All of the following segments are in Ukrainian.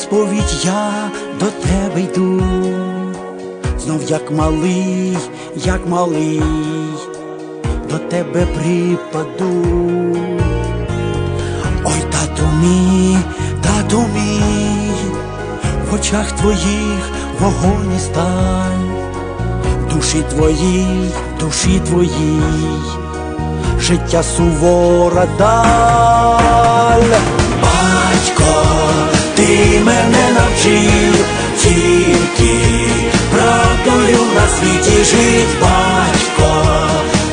відповідь я до тебе йду, знов як малий, як малий, до тебе припаду. Ой, тату мій, тату мій, в очах твоїх вогонь і сталь, душі твоїй, душі твоїй, життя сувора даль. Батько, світі жить, батько,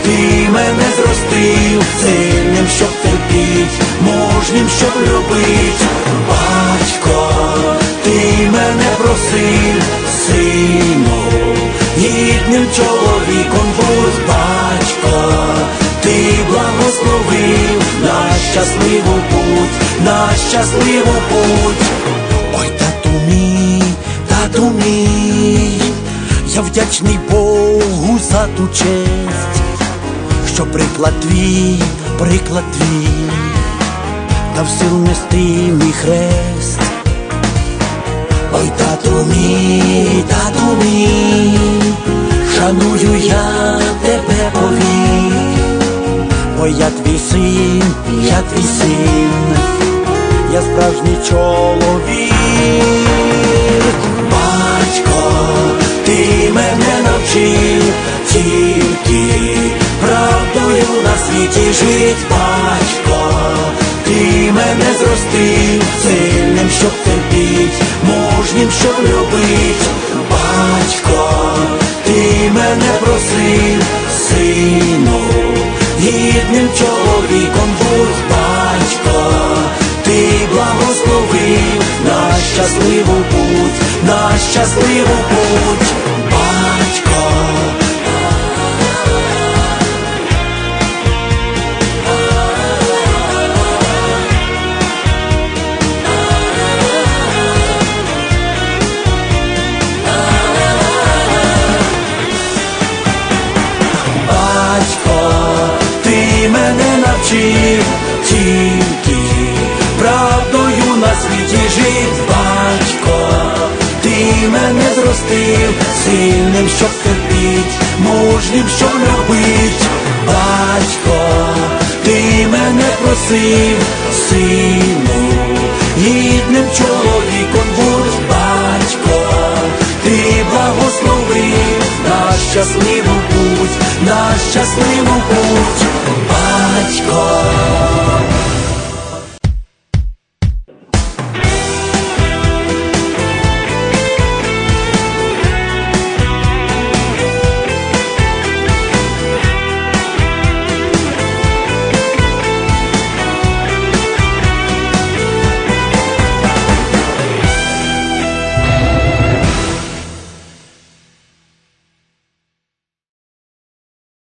ти мене зростив сильним, щоб терпіть, мужнім, щоб любить, батько, ти мене просив, сину, гідним чоловіком будь, батько, ти благословив на щасливу путь, на щасливу путь. Ой, тату мій, тату мій, я вдячний Богу за ту честь, що приклад твій, приклад твій, дав сил нести мій хрест. Ой, тату мій, тату мій, шаную я тебе повік, бо я твій син, я твій син, я справжній чоловік. Навчив тільки правдою на світі жить, батько, ти мене зростив сильним, щоб терпіть, мужнім, щоб любить, батько, ти мене просив, сину, гідним чоловіком будь, батько, ти благословив на щасливу путь, на щасливу путь, батько, навчив тільки правдою на світі жить, батько, ти мене зростив сильним, щоб терпіть, мужнім, щоб любить, батько, ти мене просив, сину, гідним чоловіком будь, батько, ти благословив на щасливу путь, на щасливу путь батько.